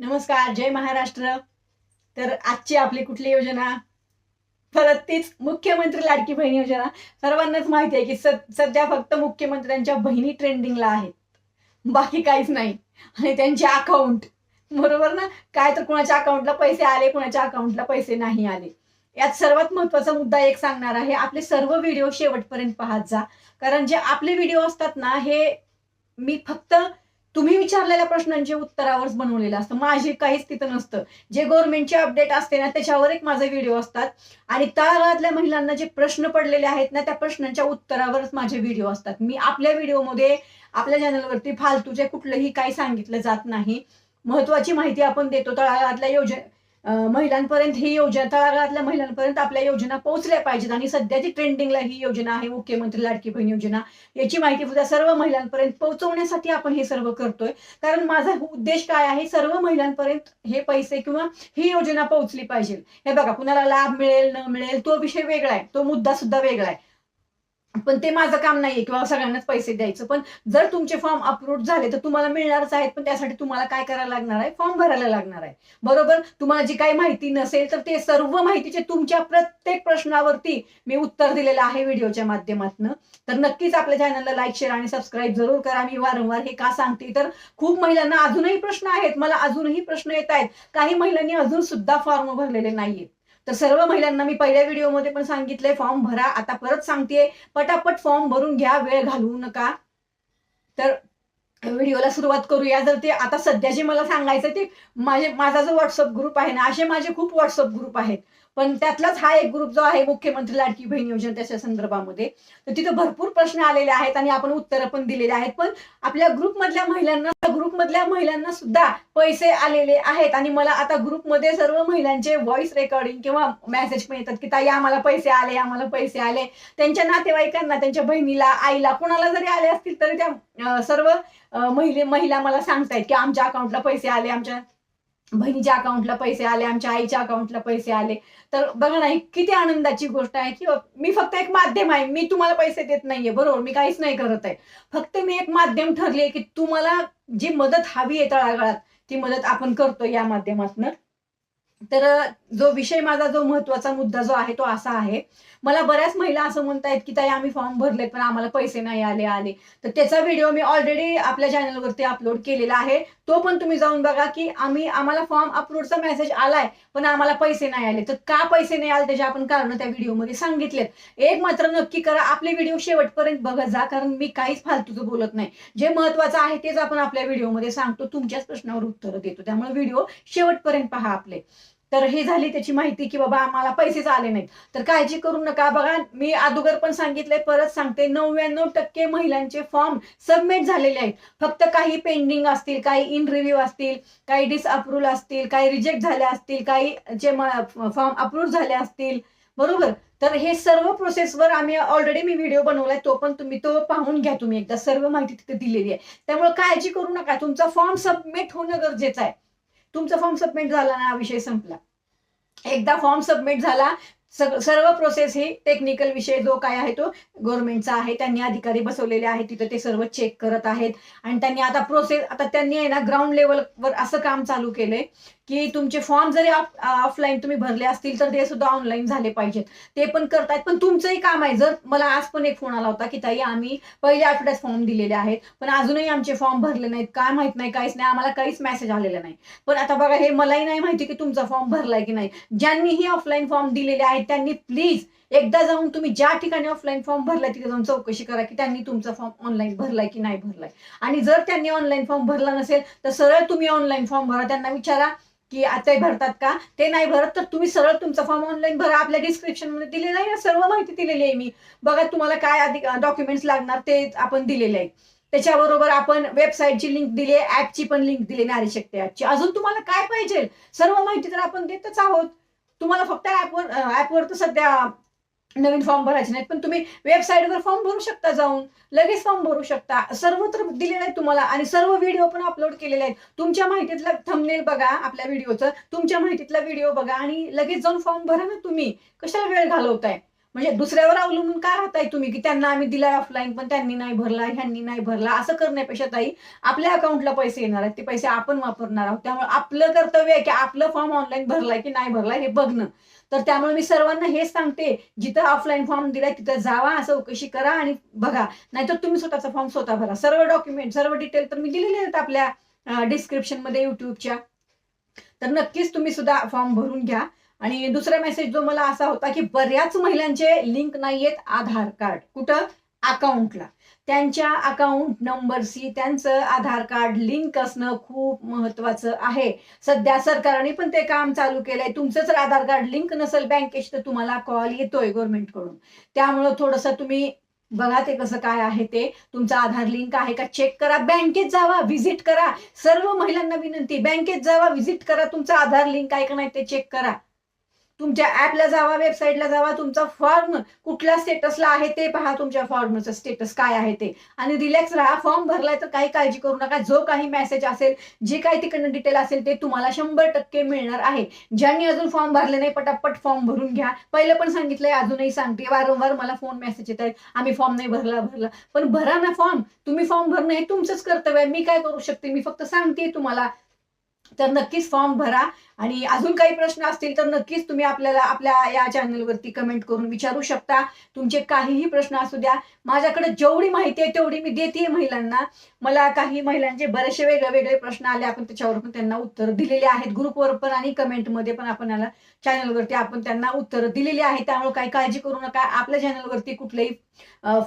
नमस्कार जय महाराष्ट्र. तर आजची आपली कुठली योजना? परत तीच मुख्यमंत्री लाडकी बहीण योजना. सर्वांनाच माहिती आहे की सध्या फक्त मुख्यमंत्र्यांच्या बहिणी ट्रेंडिंगला आहेत. बाकी काहीच नाही. आणि त्यांचे अकाउंट बरोबर ना? काय तर कुणाच्या अकाउंटला पैसे आले कुणाच्या अकाउंटला पैसे नाही आले. यात सर्वात महत्त्वाचा मुद्दा एक सांगणार आहे. आपले सर्व व्हिडिओ शेवटपर्यंत पाहत जा. कारण जे आपले व्हिडिओ असतात ना हे मी फक्त तुम्ही विचारलेल्या प्रश्नांच्या उत्तरावरच बनवलेलं असतं. माझे काहीच तिथं नसतं. जे गव्हर्नमेंटचे अपडेट असते ना त्याच्यावर एक माझे व्हिडिओ असतात. आणि तळागाळातल्या महिलांना जे प्रश्न पडलेले आहेत ना त्या प्रश्नांच्या उत्तरावरच माझे व्हिडिओ असतात. मी आपल्या व्हिडिओमध्ये आपल्या चॅनलवरती फालतूचे कुठलंही काही सांगितलं जात नाही. महत्वाची माहिती आपण देतो तळागाळातल्या योजना महिलांपर्यंत ही योजना तळागाळातल्या महिलांपर्यंत आपल्या योजना पोहोचल्या पाहिजेत आणि सध्याची ट्रेंडिंगला ही योजना आहे मुख्यमंत्री लाडकी बहीण योजना. याची माहिती सुद्धा सर्व महिलांपर्यंत पोहोचवण्यासाठी आपण हे सर्व करतोय. कारण माझा उद्देश काय आहे सर्व महिलांपर्यंत हे पैसे किंवा ही योजना पोहोचली पाहिजे. हे बघा कुणाला लाभ मिळेल न मिळेल तो विषय वेगळा आहे. तो मुद्दा सुद्धा वेगळा आहे. पण ते माझं काम नाहीये किंवा सगळ्यांनाच पैसे द्यायचं. पण जर तुमचे फॉर्म अप्रूव्ह झाले तर तुम्हाला मिळणारच आहेत पण त्यासाठी तुम्हाला काय करायला लागणार आहे? फॉर्म भरायला लागणार आहे. बरोबर? तुम्हाला जी काही माहिती नसेल तर ते सर्व माहितीचे तुमच्या प्रत्येक प्रश्नावरती मी उत्तर दिलेलं आहे व्हिडिओच्या माध्यमातून. तर नक्कीच आपल्या चॅनलला लाईक शेअर आणि सबस्क्राईब जरूर करा. मी वारंवार हे का सांगते? तर खूप महिलांना अजूनही प्रश्न आहेत. मला अजूनही प्रश्न येत आहेत. काही महिलांनी अजून सुद्धा फॉर्म भरलेले नाहीये तर सर्व महिलांना मी पहिल्या व्हिडिओमध्ये पण सांगितलंय फॉर्म भरा. आता परत सांगतेय पटापट फॉर्म भरून घ्या वेळ घालवू नका. तर व्हिडिओला सुरुवात करूया. जर ते आता सध्या जे मला सांगायचं ते माझे माझा जो व्हॉट्सअप ग्रुप आहे ना असे माझे खूप व्हॉट्सअप ग्रुप आहेत. पण त्यातलाच हा एक ग्रुप जो आहे मुख्यमंत्री लाडकी बहीण योजना त्याच्या संदर्भामध्ये. तर तिथं भरपूर प्रश्न आलेले आहेत आणि आपण उत्तरं पण दिलेले आहेत. पण आपल्या ग्रुपमधल्या महिलांना ग्रुपमधल्या महिलांना सुद्धा पैसे आलेले आहेत. आणि मला आता ग्रुपमध्ये सर्व महिलांचे व्हॉइस रेकॉर्डिंग किंवा मेसेज पण येतात की ताई आम्हाला पैसे आले आम्हाला पैसे आले. त्यांच्या नातेवाईकांना त्यांच्या बहिणीला आईला कुणाला जरी आले असतील तरी त्या सर्व महिले महिला मला सांगतायत की आमच्या अकाउंटला पैसे आले आमच्या बहिणीच्या अकाउंटला पैसे आले आमच्या आईच्या अकाउंटला पैसे आले. तर बघा नाही किती आनंदाची गोष्ट आहे की मी फक्त एक माध्यम आहे मी तुम्हाला पैसे देत नाहीये बरोबर? मी काहीच नाही करत आहे. फक्त मी एक माध्यम ठरले की तुम्हाला जी मदत हवी आहे तळागाळात ती मदत आपण करतो या माध्यमातून. तर जो विषय माझा जो महत्त्वाचा मुद्दा जो आहे तो असा आहे. मला बऱ्याच महिला असं म्हणतायत की ताई आम्ही फॉर्म भरले पण आम्हाला पैसे नाही आले आले. तर त्याचा व्हिडिओ मी ऑलरेडी आपल्या चॅनलवरती अपलोड केलेला आहे. तो पण तुम्ही जाऊन बघा की आम्ही आम्हाला फॉर्म अपलोडचा मेसेज आलाय पण आम्हाला पैसे नाही आले. तर का पैसे नाही आले त्याचे आपण कारण त्या व्हिडिओमध्ये सांगितलेत. एक मात्र नक्की करा आपले व्हिडिओ शेवटपर्यंत बघत जा कारण मी काहीच फालतूचं बोलत नाही. जे महत्वाचं आहे तेच आपण आपल्या व्हिडिओमध्ये सांगतो तुमच्याच प्रश्नावर उत्तर देतो. त्यामुळे व्हिडिओ शेवटपर्यंत पहा आपले. तर हे झाली त्याची माहिती की बाबा आम्हाला पैसेच आले नाहीत. तर काळजी करू नका बघा. मी अगोदर पण सांगितलंय परत सांगते. नव्याण्णव टक्के महिलांचे फॉर्म सबमिट झालेले आहेत. फक्त काही पेंडिंग असतील काही इन रिव्ह्यू असतील काही डिसअप्रूव्ह असतील काही रिजेक्ट झाले असतील काही जे फॉर्म अप्रूव्ह झाले असतील. बरोबर? तर हे सर्व प्रोसेसवर आम्ही ऑलरेडी मी व्हिडिओ बनवलाय तो पण तुम्ही तो पाहून घ्या तुम्ही एकदा. सर्व माहिती तिथे दिलेली आहे. त्यामुळे काळजी करू नका. तुमचा फॉर्म सबमिट होणं गरजेचं आहे. तुमचा फॉर्म सबमिट झाला ना हा विषय संपला. एकदा फॉर्म सबमिट झाला सर्व प्रोसेस ही टेक्निकल विषय जो काय आहे तो गव्हर्नमेंटचा आहे त्यांनी अधिकारी बसवलेले आहेत तिथे ते सर्व चेक करत आहेत. आणि त्यांनी आता प्रोसेस आता त्यांनी आहे ना ग्राउंड लेवलवर असं काम चालू केलंय. की तुमचे फॉर्म जरी ऑफलाईन तुम्ही भरले असतील तर ते सुद्धा ऑनलाईन झाले पाहिजेत. ते पण करतायत पण तुमचंही काम आहे. जर मला आज पण एक फोन आला होता की ताई आम्ही पहिल्या आठवड्यात फॉर्म दिलेले आहेत पण अजूनही आमचे फॉर्म भरले नाहीत. काय माहीत नाही काहीच नाही. आम्हाला काहीच मेसेज आलेला नाही. पण आता बघा हे मलाही नाही माहिती की तुमचा फॉर्म भरलाय की नाही. ज्यांनीही ऑफलाईन फॉर्म दिलेले आहेत त्यांनी प्लीज एकदा जाऊन तुम्ही ज्या ठिकाणी ऑफलाईन फॉर्म भरलाय तिथे जाऊन चौकशी करा की त्यांनी तुमचा फॉर्म ऑनलाईन भरलाय की नाही भरलाय. आणि जर त्यांनी ऑनलाईन फॉर्म भरला नसेल तर सरळ तुम्ही ऑनलाईन फॉर्म भरा. त्यांना विचारा की आता भरतात का? ते नाही भरत तर तुम्ही सरळ तुमचा फॉर्म ऑनलाईन भरा. आपल्या डिस्क्रिप्शनमध्ये दिलेलं आहे सर्व माहिती दिलेली आहे मी. बघा तुम्हाला काय आधी डॉक्युमेंट्स लागणार ते आपण दिलेले आहे. त्याच्याबरोबर आपण वेबसाईटची लिंक दिली आहे ऍपची पण लिंक दिली नारी शक्ती ऍपची अजून तुम्हाला काय पाहिजे? सर्व माहिती तर आपण देतच आहोत. तुम्हाला फक्त ऍपवर ऍपवर तर सध्या नवीन फॉर्म भरायचे नाहीत. पण तुम्ही वेबसाईटवर फॉर्म भरू शकता जाऊन. लगेच फॉर्म भरू शकता. सर्वत्र दिलेले दिलेलं आहे तुम्हाला आणि सर्व व्हिडिओ पण अपलोड केलेले आहेत. तुमच्या माहितीतला थंबनेल बघा आपल्या व्हिडिओचं तुमच्या माहितीतला व्हिडिओ बघा आणि लगेच जाऊन फॉर्म भरा ना तुम्ही. कशाला वेळ घालवताय? म्हणजे दुसऱ्यावर अवलंबून का राहताय तुम्ही? की त्यांना आम्ही दिलाय ऑफलाईन पण त्यांनी नाही भरला ह्यांनी नाही भरला असं करण्यापेक्षा ताई आपल्या अकाउंटला पैसे येणार आहेत. ते पैसे आपण वापरणार आहोत. त्यामुळे आपलं कर्तव्य आहे की आपलं फॉर्म ऑनलाईन भरलाय की नाही भरलाय हे बघणं. तर त्यामुळे मी सर्वांना हेच सांगते जिथं ऑफलाईन फॉर्म दिलाय तिथं जावा चौकशी करा आणि बघा. नाहीतर तुम्ही स्वतःचा फॉर्म स्वतः भरा. सर्व डॉक्युमेंट सर्व डिटेल तर मी दिलेले आहेत आपल्या डिस्क्रिप्शनमध्ये युट्यूबच्या तर नक्कीच तुम्ही सुद्धा फॉर्म भरून घ्या. आणि दुसरा मेसेज जो मला असा होता की बऱ्याच महिलांचे लिंक नाहीयेत आधार कार्ड कुठं? अकाउंटला त्यांच्या अकाउंट नंबरशी त्यांचं आधार कार्ड लिंक असणं खूप महत्वाचं आहे. सध्या सरकारने पण ते काम चालू केलंय. तुमचं जर आधार कार्ड लिंक नसेल बँकेशी तर तुम्हाला कॉल येतोय गव्हर्नमेंटकडून त्यामुळं थोडंसं तुम्ही बघा ते कसं काय आहे ते. तुमचं आधार लिंक आहे का? चेक करा. बँकेत जावा. व्हिजिट करा. सर्व महिलांना विनंती. बँकेत जावा. व्हिजिट करा. तुमचं आधार लिंक आहे का नाही ते चेक करा. तुमच्या ऍपला जावा वेबसाईटला जावा तुमचा फॉर्म कुठल्या स्टेटसला आहे ते पहा तुमच्या फॉर्मचं स्टेटस काय आहे ते. आणि रिलॅक्स राहा फॉर्म भरलाय तर काही काळजी करू नका. जो काही मेसेज असेल जे काही तिकडनं डिटेल असेल ते तुम्हाला शंभर टक्के मिळणार आहे. ज्यांनी अजून फॉर्म भरले नाही पटापट फॉर्म भरून घ्या. पहिलं पण सांगितलंय अजूनही सांगते वारंवार मला फोन मेसेज येत आहेत. आम्ही फॉर्म नाही भरला भरला. पण भरा ना फॉर्म. तुम्ही फॉर्म भरणं हे तुमचंच कर्तव्य आहे. मी काय करू शकते? मी फक्त सांगते तुम्हाला. तर नक्कीच फॉर्म भरा. आणि अजून काही प्रश्न असतील तर नक्कीच तुम्ही आपल्याला आपल्या या चॅनलवरती कमेंट करून विचारू शकता. तुमचे काहीही प्रश्न असू द्या. माझ्याकडे जेवढी माहिती आहे तेवढी मी देते महिलांना. मला काही महिलांचे बरेचसे वेगळे वेगळे प्रश्न आले आपण त्याच्यावर पण त्यांना उत्तर दिलेले आहेत. ग्रुपवर पण आणि कमेंटमध्ये पण आपण याला चॅनलवरती आपण त्यांना उत्तरं दिलेली आहे त्यामुळे काही काळजी करू नका. आपल्या चॅनलवरती कुठलीही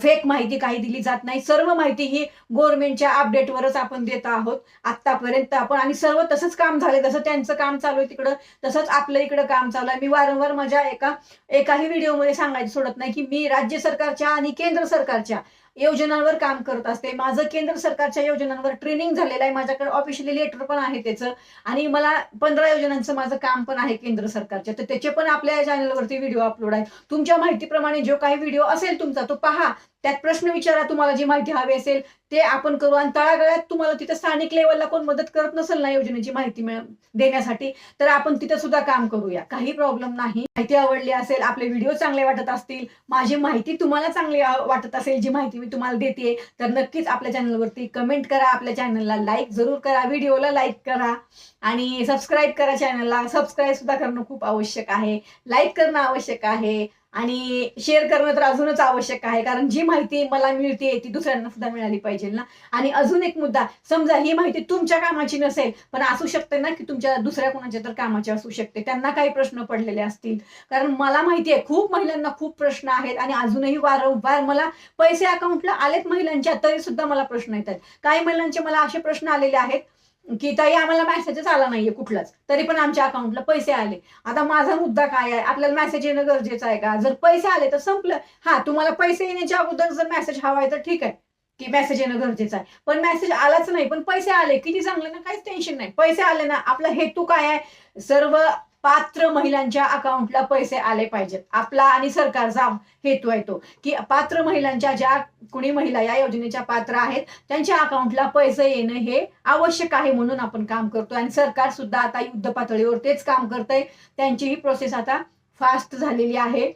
फेक माहिती काही दिली जात नाही. सर्व माहिती ही गव्हर्नमेंटच्या अपडेटवरच आपण देत आहोत. आतापर्यंत आपण आणि सर्व तसंच काम झाले जसं त्यांचं काम चालू आहे तिकडं तसंच आपलं इकडं काम चालू आहे. मी वारंवार माझ्या एका एकाही व्हिडिओमध्ये सांगायचं सोडत नाही की मी राज्य सरकारच्या आणि केंद्र सरकारच्या योजनांवर काम करत असते. माझं केंद्र सरकारच्या योजनांवर ट्रेनिंग झालेलं आहे. माझ्याकडे ऑफिशियली लेटर पण आहे त्याचं. आणि मला पंधरा योजनांचं माझं काम पण आहे केंद्र सरकारच्या. तर त्याचे पण आपल्या चॅनलवरती व्हिडिओ अपलोड आहे तुमच्या माहितीप्रमाणे जो काही व्हिडिओ असेल तुमचा तो पहा. त्यात प्रश्न विचारा तुम्हाला जी माहिती हवी असेल ते आपण करू. आणि तळागाळ्यात तुम्हाला तिथं स्थानिक लेवलला कोण मदत करत नसेल ना योजनेची माहिती मिळ देण्यासाठी तर आपण तिथं सुद्धा काम करूया. काही प्रॉब्लेम नाही. माहिती आवडली असेल आपले व्हिडिओ चांगले वाटत असतील माझी माहिती तुम्हाला चांगली वाटत असेल जी माहिती मी तुम्हाला देते तर नक्कीच आपल्या चॅनलवरती कमेंट करा. आपल्या चॅनलला लाईक जरूर करा. व्हिडिओला लाईक करा. आणि सबस्क्राईब करा चॅनलला सबस्क्राईब सुद्धा करणं खूप आवश्यक आहे. लाईक करणं आवश्यक आहे. आणि शेअर करणं तर अजूनच आवश्यक आहे कारण जी माहिती मला मिळते ती दुसऱ्यांना सुद्धा मिळाली पाहिजे ना. आणि अजून एक मुद्दा समजा ही माहिती तुमच्या कामाची नसेल पण असू शकते ना की तुमच्या दुसऱ्या कोणाच्या तर कामाची असू शकते त्यांना काही प्रश्न पडलेले असतील. कारण मला माहिती आहे खूप महिलांना खूप प्रश्न आहेत आणि अजूनही वारंवार मला पैसे अकाउंटला आलेत महिलांच्या तरी सुद्धा मला प्रश्न येतात काही महिलांचे मला असे प्रश्न आलेले आहेत की ताई आम्हाला मेसेजच आला नाहीये कुठलाच. तरी पण आमच्या अकाउंटला पैसे आले. आता माझा मुद्दा काय आहे? आपल्याला मेसेज येणं गरजेचं आहे का? जर पैसे आले तर संपलं. हा तुम्हाला पैसे येण्याच्या अगोदर जर मेसेज हवा आहे तर ठीक आहे. की मेसेज येणं गरजेचं आहे. पण मेसेज आलाच नाही. पण पैसे आले. किती चांगलं ना? काहीच टेन्शन नाही. पैसे आले ना? आपला हेतू काय आहे? सर्व पात्र महिलांच्या अकाउंटला पैसे आले पाहिजेत. आपला आणि सरकारचा हेतू आहे तो. की पात्र महिलांच्या ज्या कुणी महिला या योजनेच्या पात्र आहेत त्यांच्या अकाउंटला पैसे येणं हे आवश्यक आहे म्हणून आपण काम करतो आणि सरकार सुद्धा आता युद्ध पातळीवर तेच काम करतंय. त्यांची ही प्रोसेस आता फास्ट झालेली आहे.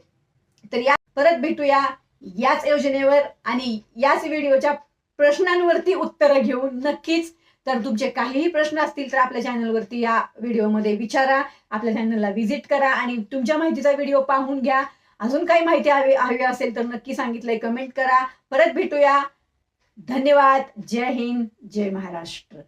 तर या परत भेटूया याच योजनेवर आणि याच व्हिडिओच्या प्रश्नांवरती उत्तरं घेऊन नक्कीच तर तुमचे काहीही प्रश्न असतील तर आपल्या चॅनलवरती या व्हिडिओमध्ये विचारा. आपल्या चॅनलला व्हिजिट करा आणि तुमच्या माहितीचा व्हिडिओ पाहून घ्या. अजून काही माहिती हवी हवी असेल तर नक्की सांगितलंय कमेंट करा. परत भेटूया. धन्यवाद. जय हिंद. जय महाराष्ट्र.